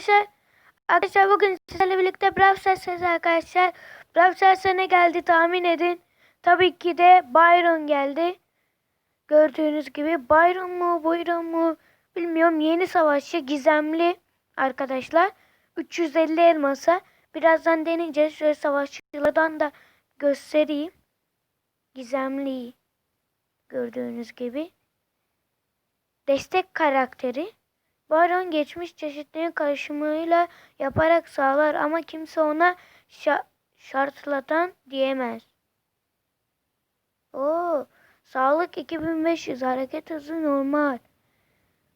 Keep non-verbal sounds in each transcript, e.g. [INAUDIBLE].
arkadaşlar. Arkadaşlar bugün sizlerle birlikte Brawl Stars'ız arkadaşlar. Brawl Stars'a ne geldi tahmin edin. Tabii ki de Byron geldi. Gördüğünüz gibi Byron mu Byron mu bilmiyorum yeni savaşçı gizemli arkadaşlar. 350 elmasa. Birazdan deneyeceğiz. Şöyle savaşçılardan da göstereyim. Gizemli gördüğünüz gibi. Destek karakteri. Baron geçmiş çeşitlerin karışımıyla yaparak sağlar ama kimse ona şa- şartlatan diyemez. Oo, sağlık 2500, hareket hızı normal.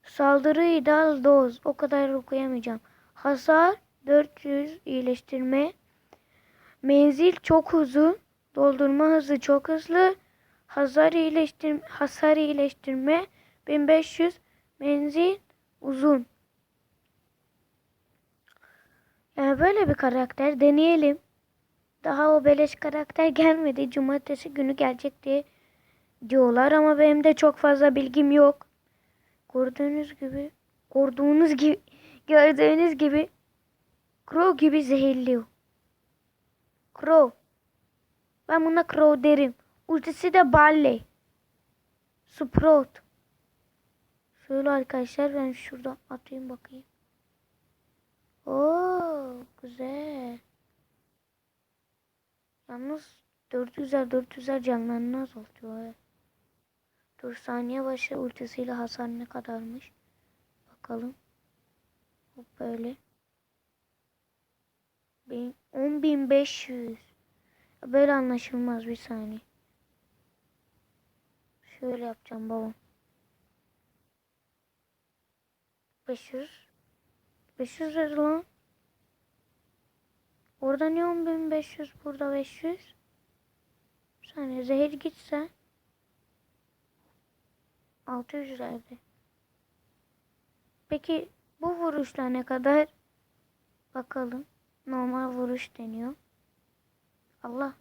Saldırı ideal doz. O kadar okuyamayacağım. Hasar 400 iyileştirme. Menzil çok uzun. Doldurma hızı çok hızlı. Hasar iyileştirme, hasar iyileştirme 1500. Menzil uzun. Yani böyle bir karakter deneyelim. Daha o beleş karakter gelmedi. Cumartesi günü gelecek diye diyorlar ama benim de çok fazla bilgim yok. Gördüğünüz gibi, gördüğünüz gibi, gördüğünüz gibi Crow gibi zehirliyor. Crow. Ben buna Crow derim. Ultisi de Barley. Sprout. Şöyle arkadaşlar ben şuradan atayım bakayım. Oo güzel. Yalnız 400'er 400'er canlarını azaltıyor. he. Dur saniye başı ultisiyle hasar ne kadarmış. Bakalım. Hop böyle. Bin- 10.500. Böyle anlaşılmaz bir saniye. Şöyle yapacağım babam. 500. 500 dedi lan. Orada niye 10500 burada 500? Bir saniye zehir gitse 600 liraydı. Peki bu vuruşla ne kadar? Bakalım. Normal vuruş deniyor. Allah.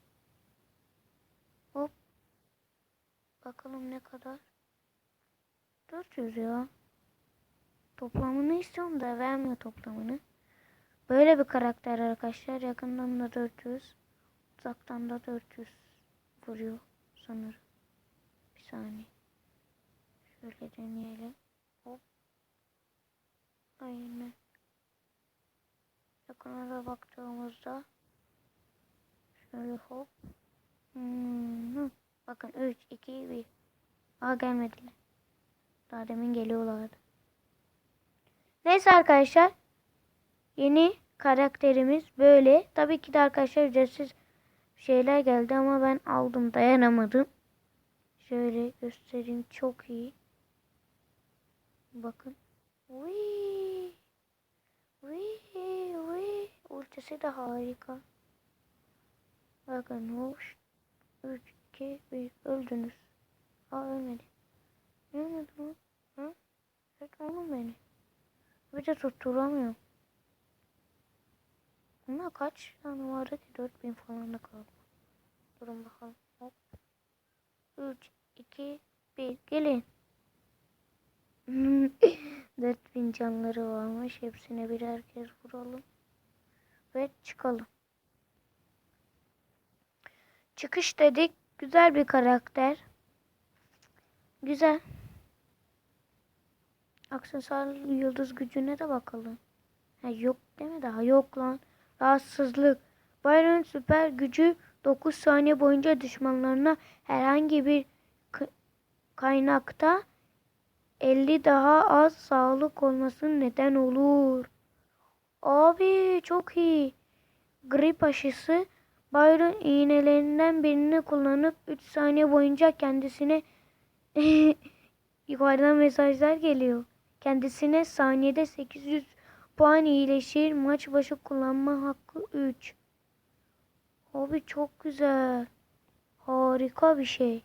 Hop. Bakalım ne kadar? 400 ya. Toplamını istiyorum da vermiyor toplamını. Böyle bir karakter arkadaşlar. Yakından da 400. Uzaktan da 400 vuruyor sanırım. Bir saniye. Şöyle deneyelim. Hop. Aynen. Yakına da baktığımızda şöyle hop. Hmm. Bakın 3, 2, 1. Aa gelmediler. Daha demin geliyorlardı. Neyse arkadaşlar. Yeni karakterimiz böyle. Tabii ki de arkadaşlar ücretsiz şeyler geldi ama ben aldım dayanamadım. Şöyle göstereyim çok iyi. Bakın. Uy. Uy, uy. Ultisi de harika. Bakın hoş. 3, 2, 1. Öldünüz. Aa ölmedi. Ne? Ha? Evet oğlum beni. Bir de tutturamıyorum. Buna kaç tane vardı ki? 4000 falan da kaldı. Durun bakalım. Hop. 3, 2, 1. Gelin. [LAUGHS] 4000 canları varmış. Hepsine birer kez vuralım. Ve çıkalım. Çıkış dedik. Güzel bir karakter. Güzel. Aksesuar yıldız gücüne de bakalım. Ha, yok mi daha? Yok lan. Rahatsızlık. Byron süper gücü 9 saniye boyunca düşmanlarına herhangi bir kaynakta 50 daha az sağlık olmasının neden olur. Abi çok iyi. Grip aşısı Byron iğnelerinden birini kullanıp 3 saniye boyunca kendisine [LAUGHS] yukarıdan mesajlar geliyor. Kendisine saniyede 800 puan iyileşir. Maç başı kullanma hakkı 3. Abi çok güzel. Harika bir şey.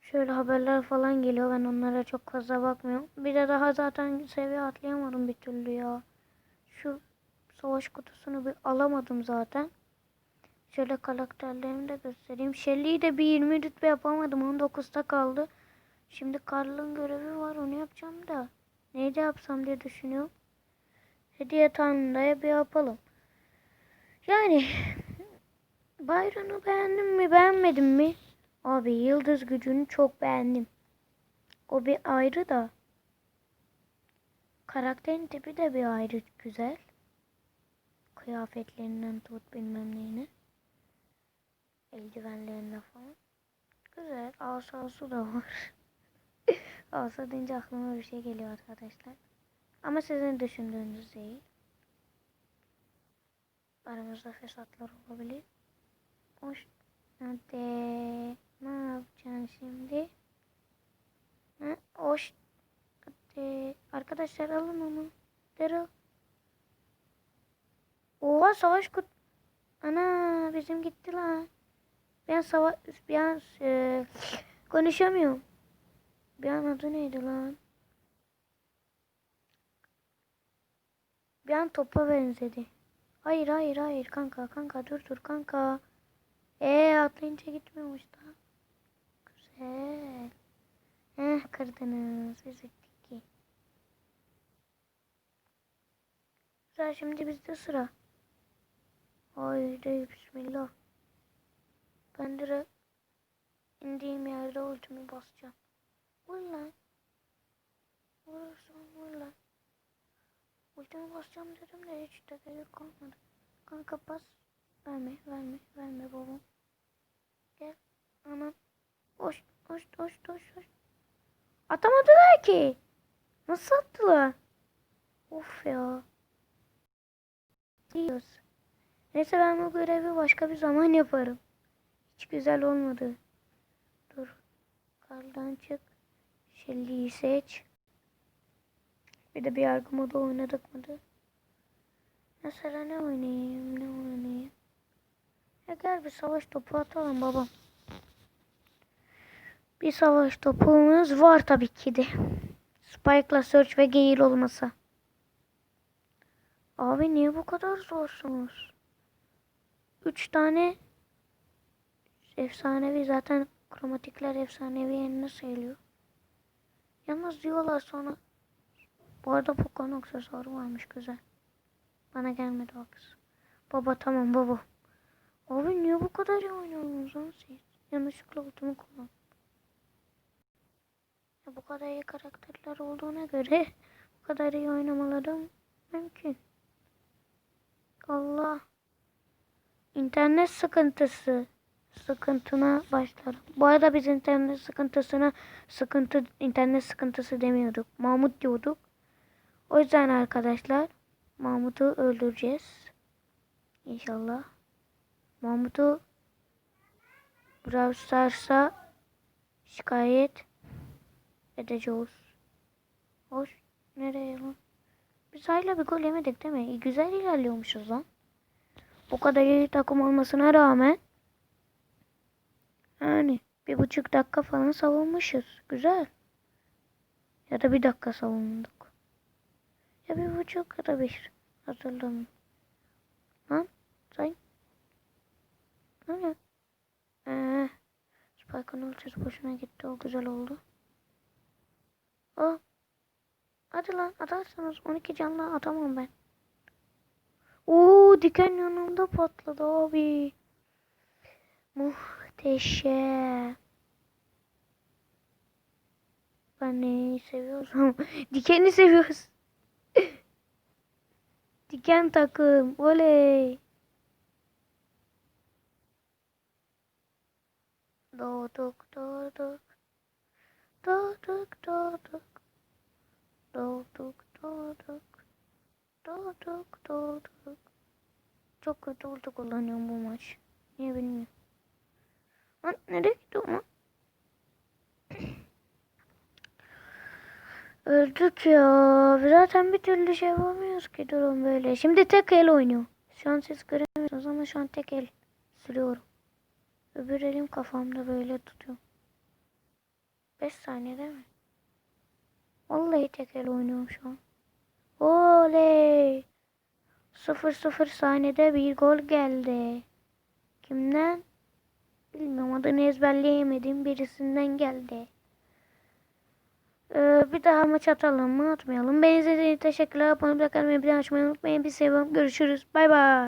Şöyle haberler falan geliyor. Ben onlara çok fazla bakmıyorum. Bir de daha zaten seviye atlayamadım bir türlü ya. Şu savaş kutusunu bir alamadım zaten. Şöyle karakterlerimi de göstereyim. Shelly'yi de bir 20 rütbe yapamadım. 19'da kaldı. Şimdi Karl'ın görevi var. Onu yapacağım da. Neyde yapsam diye düşünüyorum. Hediye tanrıya bir yapalım. Yani Byron'u beğendim mi beğenmedim mi? Abi yıldız gücünü çok beğendim. O bir ayrı da. Karakterin tipi de bir ayrı güzel. Kıyafetlerinden tut bilmem neyine. Eldivenlerine falan. Güzel. Asası da var. Asa deyince aklıma bir şey geliyor arkadaşlar. Ama sizin düşündüğünüz değil. Aramızda fesatlar olabilir. Hoş. Hadi. Ne yapacaksın şimdi? Ha, hoş. Hadi. Arkadaşlar alın onu. Daryl. Oha savaş kut. Ana bizim gitti lan. Ben savaş an e, konuşamıyorum. Bir an adı neydi lan? Bir an topa benzedi. Hayır hayır hayır kanka kanka dur dur kanka. Ee atlayınca gitmiyormuş da. Güzel. Heh kırdınız. Üzüldük ki. Güzel şimdi bizde sıra. Haydi bismillah. Ben direkt indiğim yerde ultimi basacağım. Vur lan. Vurursan vur lan. Ultimi basacağım dedim de hiç de gerek kalmadı. Kanka bas. Verme verme verme babam. Gel. Anam. Hoş hoş hoş hoş hoş. Atamadılar ki. Nasıl attılar? Of ya. Diyoruz. Neyse ben bu görevi başka bir zaman yaparım. Hiç güzel olmadı. Dur. Kardan çık. Shelly'yi seç. Bir de bir yargı modu oynadık mı da? Mesela ne oynayayım, ne oynayayım? Ya gel bir savaş topu atalım babam. Bir savaş topumuz var tabii ki de. Spike'la Search ve Gale olmasa. Abi niye bu kadar zorsunuz? Üç tane efsanevi zaten kromatikler efsanevi yerine sayılıyor. Yalnız diyorlar sonra bu arada Poco'nun aksesuarı varmış güzel. Bana gelmedi o kız. Baba tamam baba. Abi niye bu kadar oynuyorsunuz lan siz? Yanlışlıkla ultimi kullan. Ya bu kadar iyi karakterler olduğuna göre bu kadar iyi oynamaları mümkün. Allah. İnternet sıkıntısı sıkıntına başlarım. Bu arada biz internet sıkıntısına sıkıntı internet sıkıntısı demiyorduk. Mahmut diyorduk. O yüzden arkadaşlar Mahmut'u öldüreceğiz. İnşallah. Mahmut'u Brawl Stars'a şikayet edeceğiz. Hoş. Nereye lan? Biz hala bir gol yemedik değil mi? İyi, güzel ilerliyormuşuz lan. Bu kadar iyi takım olmasına rağmen yani bir buçuk dakika falan savunmuşuz. Güzel. Ya da bir dakika savunduk. Ya bir buçuk ya da bir. Hatırlamıyorum. Lan say. Ne? Ee, Spike'ın ultisi boşuna gitti. O güzel oldu. Oh. Hadi lan atarsanız 12 canlı atamam ben. Oo diken yanımda patladı abi. Muhteşem. Ben neyi seviyorsam [LAUGHS] dikeni seviyoruz. [LAUGHS] Diken takım. Oley. Doğduk doğduk. Doğduk doğduk. Doğduk doğduk. Doğduk doğduk. Çok kötü ulti kullanıyorum bu maç. Niye bilmiyorum. Lan nereye gitti o lan? [CLEARS THROAT] Öldük ya. Zaten bir türlü şey yapamıyoruz ki durum böyle. Şimdi tek el oynuyor. Şu an siz göremiyorsunuz ama şu an tek el sürüyorum. Öbür elim kafamda böyle tutuyor. 5 saniye mi? Vallahi tek el oynuyorum şu an. Oley! 0-0 saniyede bir gol geldi. Kimden? Bilmiyorum adını ezberleyemedim birisinden geldi. Ee, bir daha maç atalım mı atmayalım. Beni izlediğiniz için teşekkürler. Abone olmayı, bir daha açmayı unutmayın. Bir seviyorum. Görüşürüz. Bay bay.